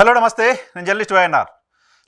Hello నమస్తే. నేను journalist YNR.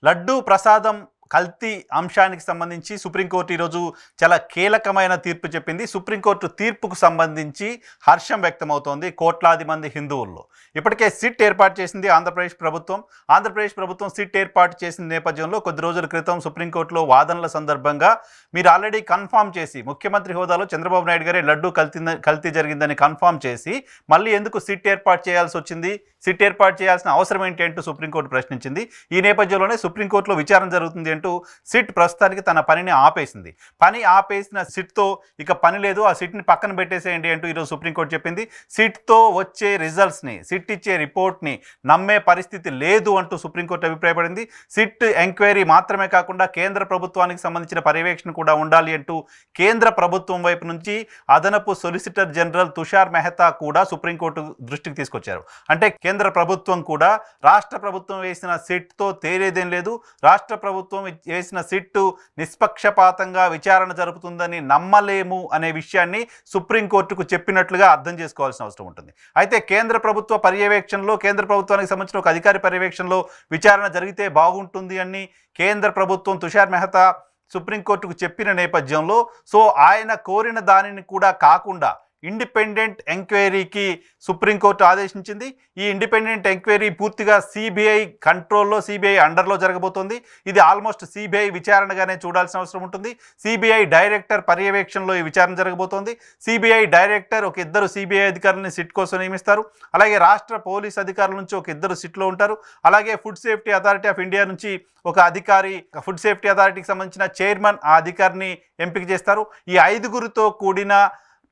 Laddu ప్రసాదం కల్తీ అంశానికి సంబంధించి సుప్రీంకోర్టు ఈరోజు చాలా కీలకమైన తీర్పు చెప్పింది. సుప్రీంకోర్టు తీర్పుకు సంబంధించి హర్షం వ్యక్తమవుతోంది కోట్లాది మంది హిందువుల్లో. ఇప్పటికే సిట్ ఏర్పాటు చేసింది ఆంధ్రప్రదేశ్ ప్రభుత్వం. ఆంధ్రప్రదేశ్ ప్రభుత్వం సిట్ ఏర్పాటు చేసిన నేపథ్యంలో కొద్ది రోజుల క్రితం సుప్రీంకోర్టులో వాదనల సందర్భంగా మీరు ఆల్రెడీ కన్ఫామ్ చేసి ముఖ్యమంత్రి హోదాలో చంద్రబాబు నాయుడు గారే లడ్డు కల్తీ కల్తీ జరిగిందని కన్ఫామ్ చేసి మళ్ళీ ఎందుకు సిట్ ఏర్పాటు చేయాల్సి వచ్చింది? సిట్ ఏర్పాటు చేయాల్సిన అవసరం ఏంటి అంటూ సుప్రీంకోర్టు ప్రశ్నించింది. ఈ నేపథ్యంలోనే సుప్రీంకోర్టులో విచారణ జరుగుతుంది అంటూ సిట్ ప్రస్తుతానికి తన పనిని ఆపేసింది. పని ఆపేసిన సిట్తో ఇక పని లేదు ఆ సిట్ని పక్కన పెట్టేసేయండి అంటూ ఈరోజు సుప్రీంకోర్టు చెప్పింది. సిట్తో వచ్చే రిజల్ట్స్ని సిట్ ఇచ్చే రిపోర్ట్ని నమ్మే పరిస్థితి లేదు అంటూ సుప్రీంకోర్టు అభిప్రాయపడింది. సిట్ ఎంక్వైరీ మాత్రమే కాకుండా కేంద్ర ప్రభుత్వానికి సంబంధించిన పర్యవేక్షణ కూడా ఉండాలి అంటూ కేంద్ర ప్రభుత్వం వైపు నుంచి అదనపు సొలిసిటర్ జనరల్ తుషార్ మెహతా కూడా సుప్రీంకోర్టు దృష్టికి తీసుకొచ్చారు. అంటే కేంద్ర ప్రభుత్వం కూడా రాష్ట్ర ప్రభుత్వం వేసిన సిట్తో తేలేదేం లేదు. రాష్ట్ర ప్రభుత్వం వేసిన సిట్టు నిష్పక్షపాతంగా విచారణ జరుపుతుందని నమ్మలేము అనే విషయాన్ని సుప్రీంకోర్టుకు చెప్పినట్లుగా అర్థం చేసుకోవాల్సిన అవసరం ఉంటుంది. అయితే కేంద్ర ప్రభుత్వ పర్యవేక్షణలో కేంద్ర ప్రభుత్వానికి సంబంధించిన ఒక అధికారి పర్యవేక్షణలో విచారణ జరిగితే బాగుంటుంది అని కేంద్ర ప్రభుత్వం తుషార్ మెహతా సుప్రీంకోర్టుకు చెప్పిన నేపథ్యంలో సో ఆయన కోరిన దానిని కూడా కాకుండా ఇండిపెండెంట్ ఎంక్వైరీకి సుప్రీంకోర్టు ఆదేశించింది. ఈ ఇండిపెండెంట్ ఎంక్వైరీ పూర్తిగా సిబిఐ కంట్రోల్లో సిబిఐ అండర్లో జరగబోతోంది. ఇది ఆల్మోస్ట్ సిబిఐ విచారణగానే చూడాల్సిన అవసరం ఉంటుంది. సిబిఐ డైరెక్టర్ పర్యవేక్షణలో ఈ విచారణ జరగబోతోంది. సిబిఐ డైరెక్టర్ ఒక ఇద్దరు సిబిఐ అధికారులని సిట్ కోసం నియమిస్తారు. అలాగే రాష్ట్ర పోలీస్ అధికారుల నుంచి ఒక ఇద్దరు సిట్లో ఉంటారు. అలాగే food safety authority of India నుంచి ఒక అధికారి ఫుడ్ సేఫ్టీ అథారిటీకి సంబంధించిన చైర్మన్ ఆ అధికారిని ఎంపిక చేస్తారు. ఈ ఐదుగురితో కూడిన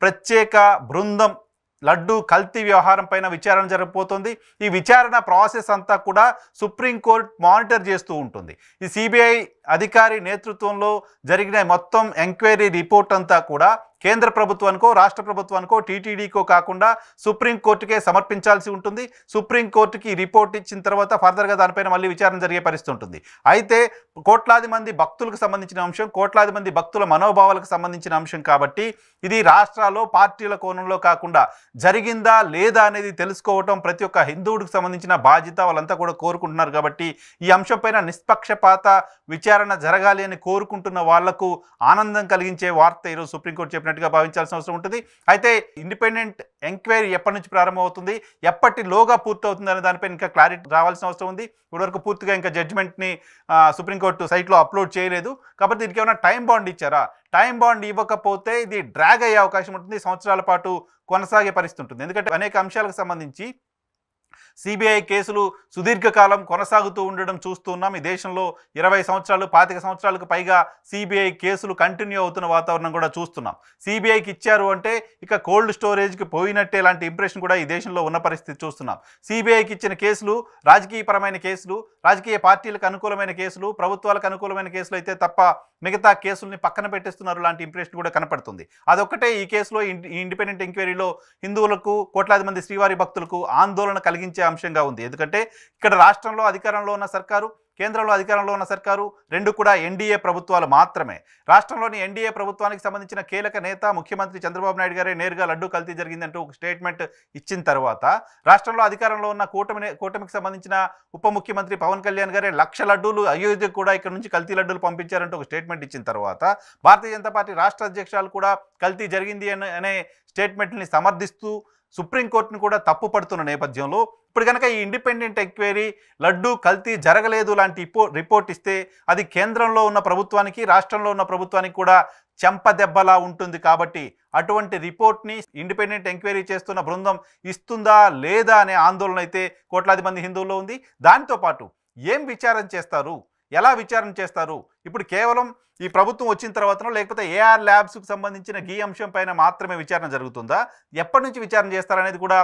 ప్రత్యేక బృందం లడ్డు కల్తీ వ్యవహారం పైన విచారణ జరగబోతోంది. ఈ విచారణ ప్రాసెస్ అంతా కూడా సుప్రీంకోర్టు మానిటర్ చేస్తూ ఉంటుంది. ఈ సిబిఐ అధికారి నేతృత్వంలో జరిగిన మొత్తం ఎంక్వైరీ రిపోర్ట్ అంతా కూడా కేంద్ర ప్రభుత్వానికో రాష్ట్ర ప్రభుత్వానికో టీటీడీకో కాకుండా సుప్రీంకోర్టుకే సమర్పించాల్సి ఉంటుంది. సుప్రీంకోర్టుకి రిపోర్ట్ ఇచ్చిన తర్వాత ఫర్దర్గా దానిపైన మళ్ళీ విచారణ జరిగే పరిస్థితి ఉంటుంది. అయితే కోట్లాది మంది భక్తులకు సంబంధించిన అంశం కోట్లాది మంది భక్తుల మనోభావాలకు సంబంధించిన అంశం కాబట్టి ఇది రాష్ట్రాల్లో పార్టీల కోణంలో కాకుండా జరిగిందా లేదా అనేది తెలుసుకోవటం ప్రతి ఒక్క హిందువుడికి సంబంధించిన బాధ్యత వాళ్ళంతా కూడా కోరుకుంటున్నారు కాబట్టి ఈ అంశంపైన నిష్పక్షపాత విచారణ జరగాలి అని కోరుకుంటున్న వాళ్ళకు ఆనందం కలిగించే వార్త ఈరోజు సుప్రీంకోర్టు చెప్పినట్టుగా భావించాల్సిన అవసరం ఉంటుంది. అయితే ఇండిపెండెంట్ ఎంక్వైరీ ఎప్పటి నుంచి ప్రారంభమవుతుంది? ఎప్పటిలోగా పూర్తవుతుంది అనే దానిపై ఇంకా క్లారిటీ రావాల్సిన అవసరం ఉంది. ఇప్పటివరకు పూర్తిగా ఇంకా జడ్జిమెంట్ని సుప్రీంకోర్టు సైట్లో అప్లోడ్ చేయలేదు. కాబట్టి దీనికి ఏమైనా టైం బాండ్ ఇచ్చారా? టైం బాండ్ ఇవ్వకపోతే ఇది డ్రాగ్ అయ్యే అవకాశం ఉంటుంది. సంవత్సరాల పాటు కొనసాగే పరిస్థితి ఉంటుంది. ఎందుకంటే అనేక అంశాలకు సంబంధించి సిబిఐ కేసులు సుదీర్ఘకాలం కొనసాగుతూ ఉండడం చూస్తున్నాం ఈ దేశంలో ఇరవై సంవత్సరాలు పాతిక సంవత్సరాలకు పైగా సిబిఐ కేసులు కంటిన్యూ అవుతున్న వాతావరణం కూడా చూస్తున్నాం. సిబిఐకి ఇచ్చారు అంటే ఇక కోల్డ్ స్టోరేజ్కి పోయినట్టే లాంటి ఇంప్రెషన్ కూడా ఈ దేశంలో ఉన్న పరిస్థితి చూస్తున్నాం. సిబిఐకి ఇచ్చిన కేసులు రాజకీయపరమైన కేసులు రాజకీయ పార్టీలకు అనుకూలమైన కేసులు ప్రభుత్వాలకు అనుకూలమైన కేసులు అయితే తప్ప మిగతా కేసుల్ని పక్కన పెట్టేస్తున్నారు లాంటి ఇంప్రెషన్ కూడా కనపడుతుంది. అదొక్కటే ఈ కేసులో ఇండిపెండెంట్ ఎంక్వైరీలో హిందువులకు కోట్లాది మంది శ్రీవారి భక్తులకు ఆందోళన కలిగించే అంశంగా ఉంది. ఎందుకంటే ఇక్కడ రాష్ట్రంలో అధికారంలో ఉన్న సర్కారు కేంద్రంలో అధికారంలో ఉన్న సర్కారు రెండు కూడా ఎన్డీఏ ప్రభుత్వాలు మాత్రమే. రాష్ట్రంలోని ఎన్డీఏ ప్రభుత్వానికి సంబంధించిన కీలక నేత ముఖ్యమంత్రి చంద్రబాబు నాయుడు గారే నేరుగా లడ్డు కల్తీ జరిగిందంటూ ఒక స్టేట్మెంట్ ఇచ్చిన తర్వాత రాష్ట్రంలో అధికారంలో ఉన్న కూటమి కూటమికి సంబంధించిన ఉప ముఖ్యమంత్రి పవన్ కళ్యాణ్ గారే లక్ష లడ్డూలు అయోధ్యకు కూడా ఇక్కడ నుంచి కల్తీ లడ్డూలు పంపించారంటూ ఒక స్టేట్మెంట్ ఇచ్చిన తర్వాత భారతీయ జనతా పార్టీ రాష్ట్ర అధ్యక్షురాలు కూడా కల్తీ జరిగింది అనే స్టేట్మెంట్ని సమర్థిస్తూ సుప్రీంకోర్టును కూడా తప్పు పడుతున్న నేపథ్యంలో ఇప్పుడు కనుక ఈ ఇండిపెండెంట్ ఎంక్వైరీ లడ్డు కల్తీ జరగలేదు లాంటి రిపోర్ట్ ఇస్తే అది కేంద్రంలో ఉన్న ప్రభుత్వానికి రాష్ట్రంలో ఉన్న ప్రభుత్వానికి కూడా చెంపదెబ్బలా ఉంటుంది కాబట్టి అటువంటి రిపోర్ట్ని ఇండిపెండెంట్ ఎంక్వైరీ చేస్తున్న బృందం ఇస్తుందా లేదా అనే ఆందోళన అయితే కోట్లాది మంది హిందువుల్లో ఉంది. దాంతోపాటు ఏం విచారం చేస్తారు? ఎలా విచారణ చేస్తారు? ఇప్పుడు కేవలం ఈ ప్రభుత్వం వచ్చిన తర్వాతనో లేకపోతే ఏఆర్ ల్యాబ్స్కి సంబంధించిన గీ అంశం పైన మాత్రమే విచారణ జరుగుతుందా? ఎప్పటి నుంచి విచారణ చేస్తారనేది కూడా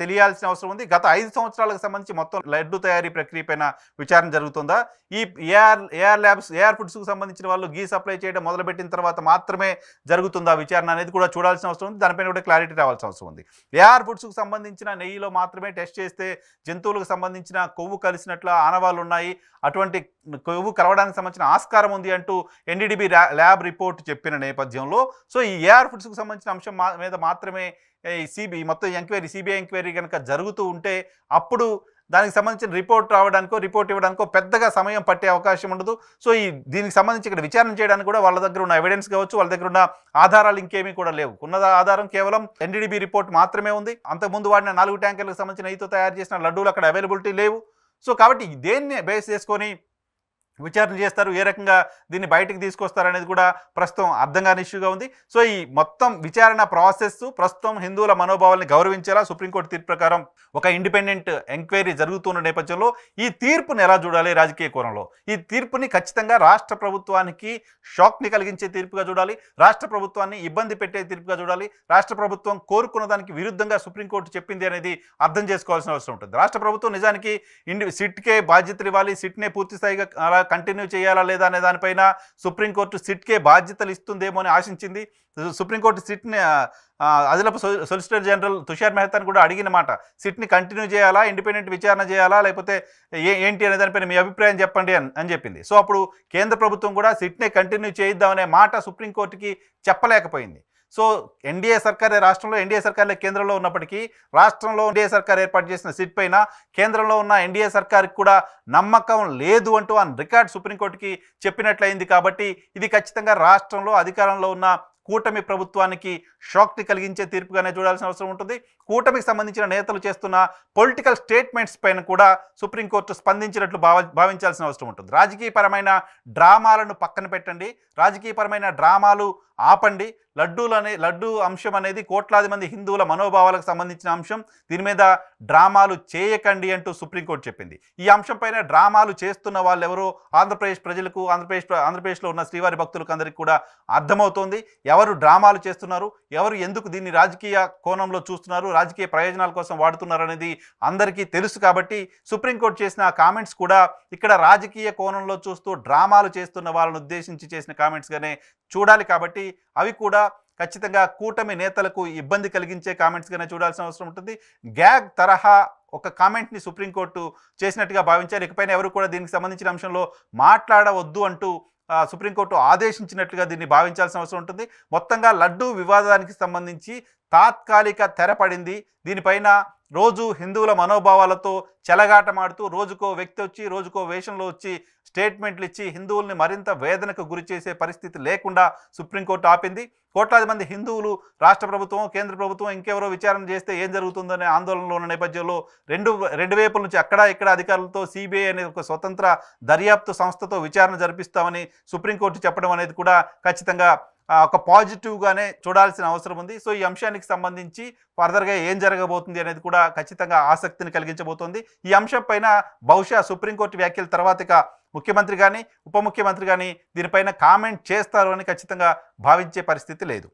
తెలియాల్సిన అవసరం ఉంది. గత ఐదు సంవత్సరాలకు సంబంధించి మొత్తం లడ్డు తయారీ ప్రక్రియ పైన విచారణ జరుగుతుందా? ఈ ఏఆర్ ఏఆర్ ల్యాబ్స్ ఏఆర్ ఫుడ్స్కు సంబంధించిన వాళ్ళు గీ సప్లై చేయడం మొదలుపెట్టిన తర్వాత మాత్రమే జరుగుతుందా విచారణ అనేది కూడా చూడాల్సిన అవసరం ఉంది. దానిపైన కూడా క్లారిటీ రావాల్సిన అవసరం ఉంది. ఏఆర్ ఫుడ్స్కు సంబంధించిన నెయ్యిలో మాత్రమే టెస్ట్ చేస్తే జంతువులకు సంబంధించిన కొవ్వు కలిసినట్లు ఆనవాళ్ళు ఉన్నాయి. అటువంటి కొవ్వు కలవడానికి సంబంధించిన ఆస్కారం ఉంది అంటూ ఎన్డీడీబీ ల్యాబ్ రిపోర్ట్ చెప్పిన నేపథ్యంలో సో ఈ ఏఆర్ ఫుడ్స్కి సంబంధించిన అంశం మా- మీద మాత్రమే సిబి మొత్తం ఎంక్వైరీ సిబిఐ ఎంక్వైరీ కనుక జరుగుతూ ఉంటే అప్పుడు దానికి సంబంధించిన రిపోర్ట్ రావడానికో రిపోర్ట్ ఇవ్వడానికో పెద్దగా సమయం పట్టే అవకాశం ఉండదు. సో ఈ దీనికి సంబంధించి ఇక్కడ విచారణ చేయడానికి కూడా వాళ్ళ దగ్గర ఉన్న ఎవిడెన్స్ కావచ్చు వాళ్ళ దగ్గర ఉన్న ఆధారాలు ఇంకేమీ కూడా లేవు. ఉన్న ఆధారం కేవలం ఎన్డీడీబీ రిపోర్ట్ మాత్రమే ఉంది. అంతకుముందు వాడిన నాలుగు ట్యాంకర్లకు సంబంధించిన నెయ్యితో తయారు చేసిన లడ్డూలు అక్కడ అవైలబిలిటీ లేవు. సో కాబట్టి దేన్ని బేస్ చేసుకొని విచారణ చేస్తారు. ఏ రకంగా దీన్ని బయటకు తీసుకొస్తారు అనేది కూడా ప్రస్తుతం అర్థం కాని ఇష్యూగా ఉంది. సో ఈ మొత్తం విచారణ ప్రాసెస్ ప్రస్తుతం హిందువుల మనోభావాల్ని గౌరవించేలా సుప్రీంకోర్టు తీర్పు ప్రకారం ఒక ఇండిపెండెంట్ ఎంక్వైరీ జరుగుతున్న నేపథ్యంలో ఈ తీర్పుని ఎలా చూడాలి రాజకీయ కోణంలో? ఈ తీర్పుని ఖచ్చితంగా రాష్ట్ర ప్రభుత్వానికి షాక్ని కలిగించే తీర్పుగా చూడాలి రాష్ట్ర ప్రభుత్వాన్ని ఇబ్బంది పెట్టే తీర్పుగా చూడాలి రాష్ట్ర ప్రభుత్వం కోరుకున్న దానికి విరుద్ధంగా సుప్రీంకోర్టు చెప్పింది అనేది అర్థం చేసుకోవాల్సిన అవసరం ఉంటుంది. రాష్ట్ర ప్రభుత్వం నిజానికి ఇండి సిట్కే బాధ్యతలు ఇవ్వాలి సిట్నే పూర్తి స్థాయిగా అలా కంటిన్యూ చేయాలా లేదా అనే దానిపైన సుప్రీంకోర్టు సిట్కే బాధ్యతలు ఇస్తుందేమో అని ఆశించింది. సుప్రీంకోర్టు సిట్ని అదిలపు సొలిసిటర్ జనరల్ తుషార్ మెహతాని కూడా అడిగిన మాట సిట్ని కంటిన్యూ చేయాలా ఇండిపెండెంట్ విచారణ చేయాలా లేకపోతే ఏ ఏంటి అనే దానిపైన మీ అభిప్రాయం చెప్పండి అని అని చెప్పింది. సో అప్పుడు కేంద్ర ప్రభుత్వం కూడా సిట్నే కంటిన్యూ చేయిద్దామనే మాట సుప్రీంకోర్టుకి చెప్పలేకపోయింది. సో ఎన్డీఏ సర్కారే రాష్ట్రంలో ఎన్డీఏ సర్కార్లే కేంద్రంలో ఉన్నప్పటికీ రాష్ట్రంలో ఎన్డీఏ సర్కార్ ఏర్పాటు చేసిన సిట్ పైన కేంద్రంలో ఉన్న ఎన్డీఏ సర్కార్కి కూడా నమ్మకం లేదు అంటూ ఆ రికార్డ్ సుప్రీంకోర్టుకి చెప్పినట్లయింది కాబట్టి ఇది ఖచ్చితంగా రాష్ట్రంలో అధికారంలో ఉన్న కూటమి ప్రభుత్వానికి షాక్ని కలిగించే తీర్పుగానే చూడాల్సిన అవసరం ఉంటుంది. కూటమికి సంబంధించిన నేతలు చేస్తున్న పొలిటికల్ స్టేట్మెంట్స్ పైన కూడా సుప్రీంకోర్టు స్పందించినట్లు భావ భావించాల్సిన అవసరం ఉంటుంది. రాజకీయపరమైన డ్రామాలను పక్కన పెట్టండి. రాజకీయపరమైన డ్రామాలు ఆపండి. లడ్డూలు అనే లడ్డు అంశం అనేది కోట్లాది మంది హిందువుల మనోభావాలకు సంబంధించిన అంశం. దీని మీద డ్రామాలు చేయకండి అంటూ సుప్రీంకోర్టు చెప్పింది. ఈ అంశం పైన డ్రామాలు చేస్తున్న వాళ్ళు ఎవరో ఆంధ్రప్రదేశ్ ప్రజలకు ఆంధ్రప్రదేశ్ ఆంధ్రప్రదేశ్లో ఉన్న శ్రీవారి భక్తులకు అందరికీ కూడా అర్థమవుతోంది. ఎవరు డ్రామాలు చేస్తున్నారు? ఎవరు ఎందుకు దీన్ని రాజకీయ కోణంలో చూస్తున్నారు? రాజకీయ ప్రయోజనాల కోసం వాడుతున్నారు అనేది అందరికీ తెలుసు కాబట్టి సుప్రీంకోర్టు చేసిన కామెంట్స్ కూడా ఇక్కడ రాజకీయ కోణంలో చూస్తూ డ్రామాలు చేస్తున్న వాళ్ళని ఉద్దేశించి చేసిన కామెంట్స్గానే చూడాలి కాబట్టి అవి కూడా ఖచ్చితంగా కూటమి నేతలకు ఇబ్బంది కలిగించే కామెంట్స్గానే చూడాల్సిన అవసరం ఉంటుంది. గ్యాగ్ తరహా ఒక కామెంట్ని సుప్రీంకోర్టు చేసినట్టుగా భావించారు. ఇకపైన ఎవరు కూడా దీనికి సంబంధించిన అంశంలో మాట్లాడవద్దు అంటూ సుప్రీంకోర్టు ఆదేశించినట్లుగా దీన్ని భావించాల్సిన అవసరం ఉంటుంది. మొత్తంగా లడ్డూ వివాదానికి సంబంధించి తాత్కాలిక తెరపడింది దీనిపైన రోజు హిందువుల మనోభావాలతో చెలగాటమాడుతూ రోజుకో వ్యక్తి వచ్చి రోజుకో వేషంలో వచ్చి స్టేట్మెంట్లు ఇచ్చి హిందువుల్ని మరింత వేదనకు గురి చేసే పరిస్థితి లేకుండా సుప్రీంకోర్టు ఆపింది. కోట్లాది మంది హిందువులు రాష్ట్ర ప్రభుత్వం కేంద్ర ప్రభుత్వం ఇంకెవరో విచారణ చేస్తే ఏం జరుగుతుందనే ఆందోళనలో ఉన్న నేపథ్యంలో రెండు రెండు వైపుల నుంచి అక్కడ ఇక్కడ అధికారులతో సిబిఐ అనే ఒక స్వతంత్ర దర్యాప్తు సంస్థతో విచారణ జరిపిస్తామని సుప్రీంకోర్టు చెప్పడం అనేది కూడా ఖచ్చితంగా ఒక పాజిటివ్గానే చూడాల్సిన అవసరం ఉంది. సో ఈ అంశానికి సంబంధించి ఫర్దర్గా ఏం జరగబోతుంది అనేది కూడా ఖచ్చితంగా ఆసక్తిని కలిగించబోతోంది. ఈ అంశం పైన బహుశా సుప్రీంకోర్టు వ్యాఖ్యల తర్వాత ఇక ముఖ్యమంత్రి కానీ ఉప ముఖ్యమంత్రి కానీ దీనిపైన కామెంట్ చేస్తారు అని ఖచ్చితంగా భావించే పరిస్థితి లేదు.